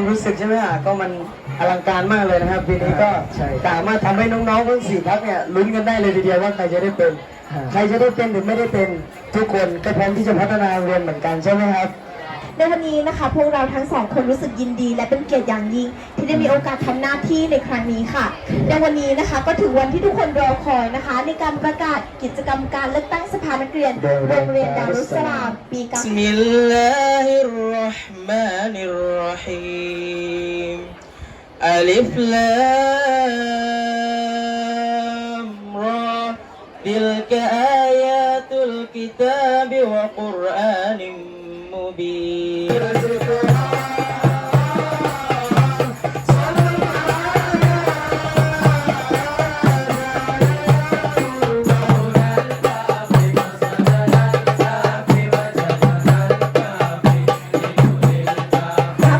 จากความรู้สึกใช่ไหมอะก็มันอลังการมากเลยนะครับปีนี้ก็ใช่ สามารถทำให้น้องๆทั้งสี่พักเนี่ยลุ้นกันได้เลยทีเดียวว่าใครจะได้เป็นครับใครจะได้เป็นหรือไม่ได้เป็นทุกคนก็พร้อมที่จะพัฒนาโรงเรียนเหมือนกันใช่ไหมครับ ในวันนี้นะคะ พวกเราทั้งสองคนรู้สึกยินดี และเป็นเกียรติอย่างยิ่ง ที่ได้มีโอกาสทำหน้าที่ในครั้งนี้ค่ะในวันนี้นะคะ ก็ถึงวันที่ทุกคนรอคอยนะคะ ในการประกาศกิจกรรมการเลือกตั้งสภานักเรียนโรงเรียนดารุสลามปีการ بسم الله الرحمن الرحيم ألف لام را تلك آيات الكتاب وقرآن مبين ค่ะ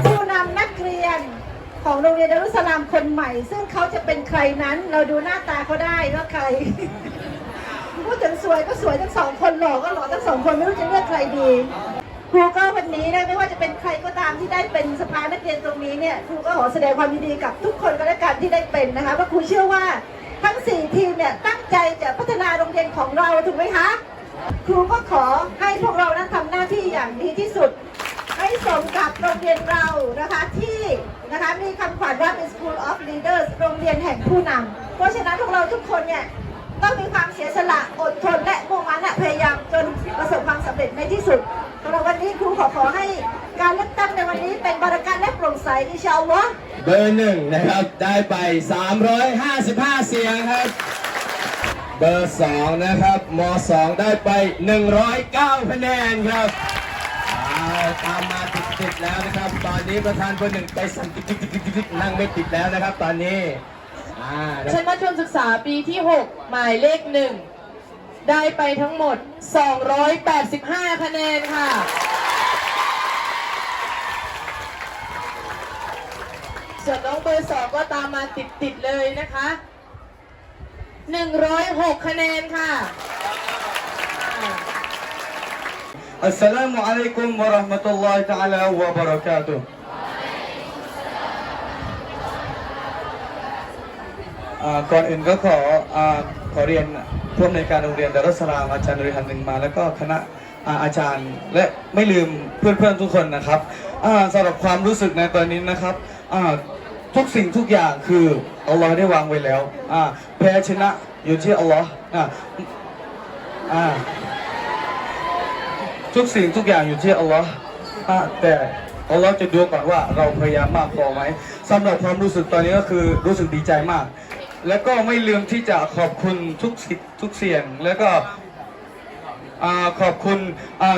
ผู้นำนักเรียนของโรงเรียนดารุสลามคนใหม่ ซึ่งเขาจะเป็นใครนั้นเราดูหน้าตาเขาได้ว่าใคร พูดถึงสวยก็สวยทั้งสองคนหล่อก็หล่อทั้งสองคนไม่รู้จะเลือกใครดี ครูก็วันนี้นะไม่ว่าจะเป็นใครก็ตามที่ได้เป็นสภานักเรียนตรงนี้เนี่ยครูก็ขอแสดงความยินดีกับทุกคนก็แล้วกันที่ได้เป็นนะคะเพราะครูเชื่อว่าทั้งสี่ทีมเนี่ยตั้งใจจะพัฒนาโรงเรียนของเราถูกไหมคะครูก็ขอให้พวกเรานั้นทำหน้าที่อย่างดีที่สุด ให้สมกับโรงเรียนเรานะคะที่นะคะมีคำขวัญว่าเป็น School of Leaders โรงเรียนแห่งผู้นำเพราะฉะนั้นพวกเราทุกคนเนี่ย ต้องมีความเสียสละอดทนและมุ่งมั่นและพยายามจนประสบความสำเร็จในที่สุดสำหรับวันนี้ครูขอขอให้การเลือกตั้งในวันนี้เป็นบริการและโปร่งใสอิชาอัลลอฮ์เบอร์หนึ่งนะครับได้ไป 355 เสียงครับ เบอร์สองนะครับมสองได้ไป 109คะแนนครับตามมาติดๆแล้วนะครับ ตอนนี้ประธานเบอร์หนึ่งไปสั่นติ๊กๆๆๆนั่งไม่ติดแล้วนะครับ ตอนนี้ อ่านะชั้นมัธยมศึกษาปีที่ 6 หมายเลขหนึ่งได้ไปทั้งหมด 285 คะแนนค่ะ ส่วนน้องเบอร์สองก็ตามมาติด ๆ เลยนะคะ 106 คะแนนค่ะ อัสสลามุอะลัยกุมวะเราะห์มะตุลลอฮิตะอาลาวะบะเราะกาตุฮ์ ก่อนอื่นก็ขออขอเรียนผู้อำนวยการโรงเรียนดารุสสลามอาจารย์นริฮันหนึ่งมา แล้วก็คณะอาอาจารย์และไม่ลืมเพื่อนๆทุกคนนะครับอ่าสำหรับความรู้สึกในตอนนี้นะครับทุกสิ่งทุกอย่างคืออัลลอฮ์ได้วางไว้แล้วแพ้ชนะอยู่ที่อัลลอฮ์ทุกสิ่งทุกอย่างอยู่ที่อัลลอฮ์แต่อัลลอฮ์จะดูก่อนว่าเราพยายามมากพอไหมสำหรับความรู้สึกตอนนี้ก็คือรู้สึกดีใจมาก แล้วก็ไม่ลืมที่จะขอบคุณทุกสิทธิ์ทุกเสียง แล้วก็อขอบคุณ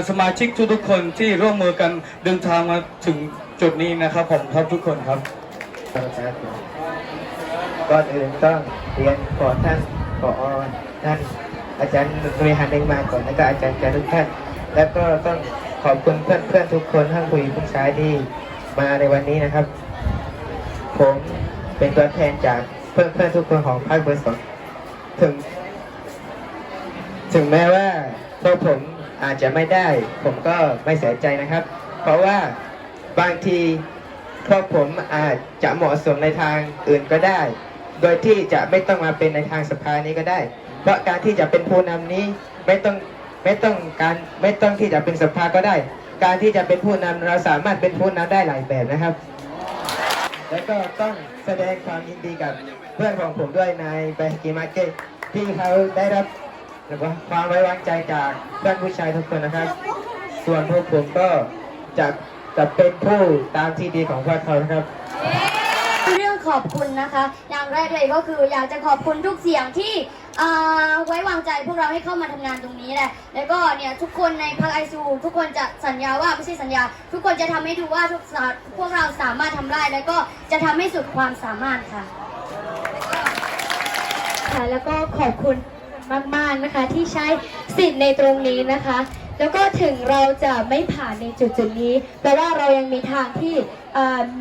สมาชิกทุกๆคนที่ร่วมมือกันเดินทางมาถึงจุดนี้นะครับผมครับทุกคนครับก่อนอื่นต้องเรียนขอท่านขอท่านอาจารย์นุริฮันเองมาก่อนแล้วก็อาจารย์แกทุท่านแล้วก็ต้องขอบคุณเพื่อนเพื่อนทุกคนทั้งผู้หญิงผู้ชายที่มาในวันนี้นะครับ ผมเป็นตัวแทนจาก เพื่อนเพื่อนทุกคนของภาคเบอร์สองถึง ถึงแม้ว่าพวกผมอาจจะไม่ได้ ผมก็ไม่เสียใจนะครับ เพราะว่าบางทีพวกผมอาจจะเหมาะสมในทางอื่นก็ได้ โดยที่จะไม่ต้องมาเป็นในทางสภานี้ก็ได้ เพราะการที่จะเป็นผู้นำนี้ไม่ต้องไม่ต้องการไม่ต้องที่จะเป็นสภาก็ได้ การที่จะเป็นผู้นำเราสามารถเป็นผู้นำได้หลายแบบนะครับ แล้วก็ต้องแสดงความยินดีกับ เพื่อนของผมด้วยนายแบงกีมาเก้ที่เขาได้รับความไว้วางใจจากเพื่อนผู้ชายทุกคนนะครับ ส่วนพวกผมก็จะจะเป็นผู้ตามที่ดีของพวกเขานะครับเรื่องขอบคุณนะคะ อย่างแรกเลยก็คืออยากจะขอบคุณทุกเสียงที่ไว้วางใจพวกเราให้เข้ามาทำงานตรงนี้แหละ แล้วก็เนี่ยทุกคนในพักไอซูทุกคนจะสัญญาว่าไม่ใช่สัญญา ทุกคนจะทำให้ดูว่าทุกพวกเราสามารถทำได้ แล้วก็จะทำให้สุดความสามารถค่ะ คะ แล้วก็ขอบคุณมากๆนะคะที่ใช้สิทธิ์ในตรงนี้นะคะ แล้วก็ถึงเราจะไม่ผ่านในจุดจุดๆนี้แปลว่าเรายังมีทางที่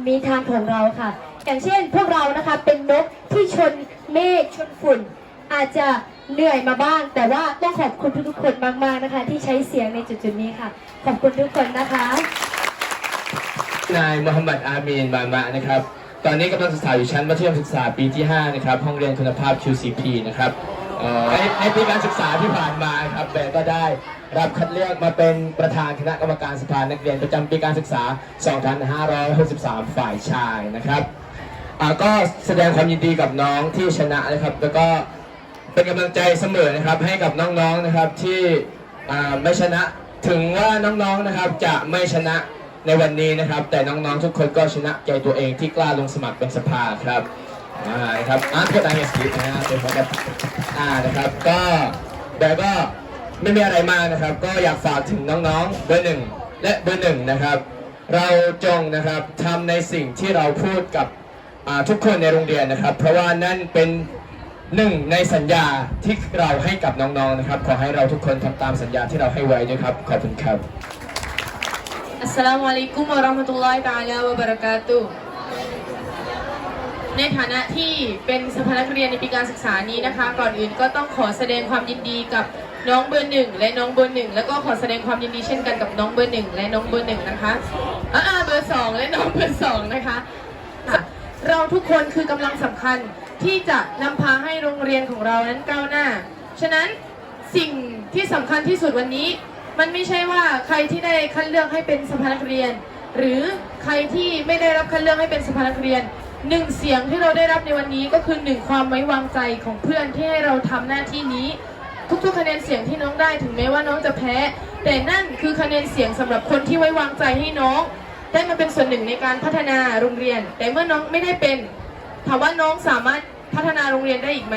มีทางของเราค่ะ อย่างเช่นพวกเรานะคะเป็นนกที่ชนเมฆชนฝุ่น อาจจะเหนื่อยมาบ้าง แต่ว่าต้องขอบคุณทุกๆคนมากๆนะคะ ที่ใช้เสียงในจุดจุดๆนี้ค่ะ ขอบคุณทุกคนนะคะ นายมูฮัมหมัดอามีนมามะนะครับ ตอนนี้กำลังศึกษาอยู่ชั้นมัธยมศึกษาปีที่ 5 นะครับ ห้องเรียนคุณภาพ QCP นะครับในในปีการศึกษาที่ผ่านมาครับแบก็ได้รับคัดเลือกมาเป็นประธานคณะกรรมการสภานักเรียนประจำปีการศึกษา 2563 ฝ่ายชายนะครับก็แสดงความยินดีกับน้องที่ชนะนะครับ แล้วก็เป็นกำลังใจเสมอนะครับให้กับน้องๆนะครับที่ไม่ชนะถึงว่าน้องๆนะครับจะไม่ชนะ ในวันนี้นะครับ แต่น้องๆทุกคนก็ชนะใจตัวเองที่กล้าลงสมัครเป็นสภาครับอ่านะครับอ่านก็ไดเงสกิปนะฮะเป็นเพราะแบบอ่านะครับ ก็แต่ก็ไม่มีอะไรมากนะครับ ก็อยากฝากถึงน้องๆเบอร์หนึ่งและเบอร์หนึ่งนะครับ เราจงนะครับทำในสิ่งที่เราพูดกับทุกคนในโรงเรียนนะครับ เพราะว่านั่นเป็นหนึ่งในสัญญาที่เราให้กับน้องๆนะครับ ขอให้เราทุกคนทำตามสัญญาที่เราให้ไว้ด้วยครับ ขอบคุณครับ อัสสลามุอะลัยกุมวะเราะห์มะตุลลอฮิตะอาลาวะบะเราะกาตุฮ์ในฐานะที่เป็นสภานักเรียนในปีการศึกษานี้นะคะ ก่อนอื่นก็ต้องขอแสดงความยินดีกับน้องเบอร์หนึ่งและน้องเบอร์หนึ่งแล้วก็ขอแสดงความยินดีเช่นกันกับน้องเบอร์หนึ่งและน้องเบอร์หนึ่งนะคะอ่าเบอร์สองและน้องเบอร์สองนะคะค่ะเราทุกคนคือกำลังสำคัญที่จะนำพาให้โรงเรียนของเรานั้นก้าวหน้า ฉะนั้นสิ่งที่สำคัญที่สุดวันนี้ มันไม่ใช่ว่าใครที่ได้คัดเลือกให้เป็นสภานักเรียน หรือใครที่ไม่ได้รับคัดเลือกให้เป็นสภานักเรียนหนึ่งเสียงที่เราได้รับในวันนี้ก็คือหนึ่งความไว้วางใจของเพื่อนที่ให้เราทำหน้าที่นี้ ทุกๆคะแนนเสียงที่น้องได้ถึงแม้ว่าน้องจะแพ้ แต่นั่นคือคะแนนเสียงสำหรับคนที่ไว้วางใจให้น้อง ได้มาเป็นส่วนหนึ่งในการพัฒนาโรงเรียน แต่เมื่อน้องไม่ได้เป็นถามว่าน้องสามารถพัฒนาโรงเรียนได้อีกไหม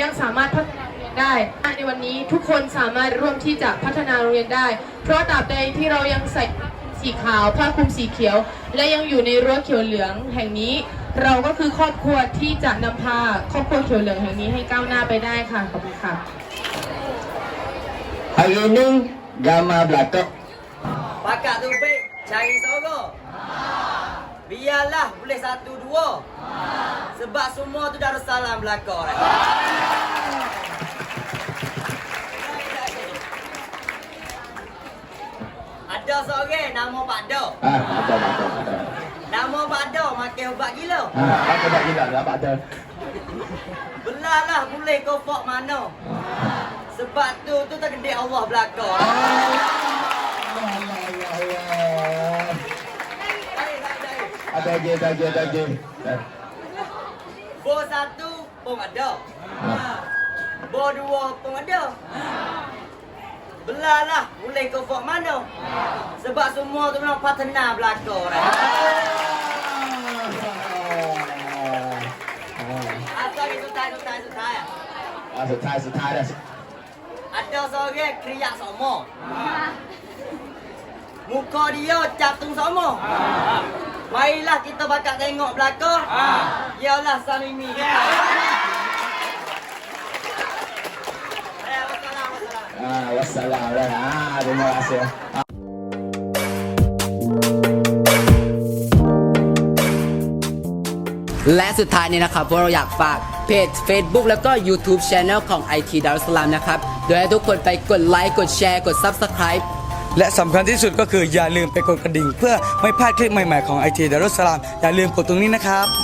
ยังสามารถพัฒนา ได้ ในวันนี้ทุกคนสามารถร่วมที่จะพัฒนาโรงเรียนได้ เพราะตราบใดที่เรายังใส่ผ้าคลุมสีขาวผ้าคลุมสีเขียว และยังอยู่ในรั้วเขียวเหลืองแห่งนี้ เราก็คือครอบครัวที่จะนำพาครอบครัวเขียวเหลืองแห่งนี้ให้ก้าวหน้าไปได้ค่ะขอบคุณค่ะ Hari ini gambar belakang Pakat tu baik cari sorok. Biarlah boleh satu dua. Sebab semua tu Darussalam belakang Pada seorang nama Pak Do. Ha, apa Pak Do? Nama Pak Do makan ubat gila. Ha, apa ubat gila lah Pak Belalah boleh kau fok mana. Sebab tu tu tak gede Allah belaka. Ah. Ada lagi, ada lagi, ada lagi. Bo satu pun ada. Ah. Bo dua pun ada. Belalah boleh kau fok mana. Sebab semua tu memang partner belakang dah. Asal itu tak itu tak itu tak. Ah, สุดท้ายสุดท้ายแล้ว Ada seorang kriak sama. Muka dia catung sama. Marilah kita bakat tengok belakang. Yalah Samimi. Eh, wassalam, wassalam. ah terima kasih. และสุดท้ายนี้นะครับพวกเราอยากฝากเพจ Facebook แล้วก็ YouTube Channel ของ IT d a r u s s a l a m นะครับ โดยให้ทุกคนไปกดไลค์กดแชร์กด Subscribe และสำคัญที่สุดก็คืออย่าลืมไปกดกระดิ่ง เพื่อไม่พลาดคลิปใหม่ๆของไอทีดารุสลามอย่าลืมกดตรงนี้นะครับ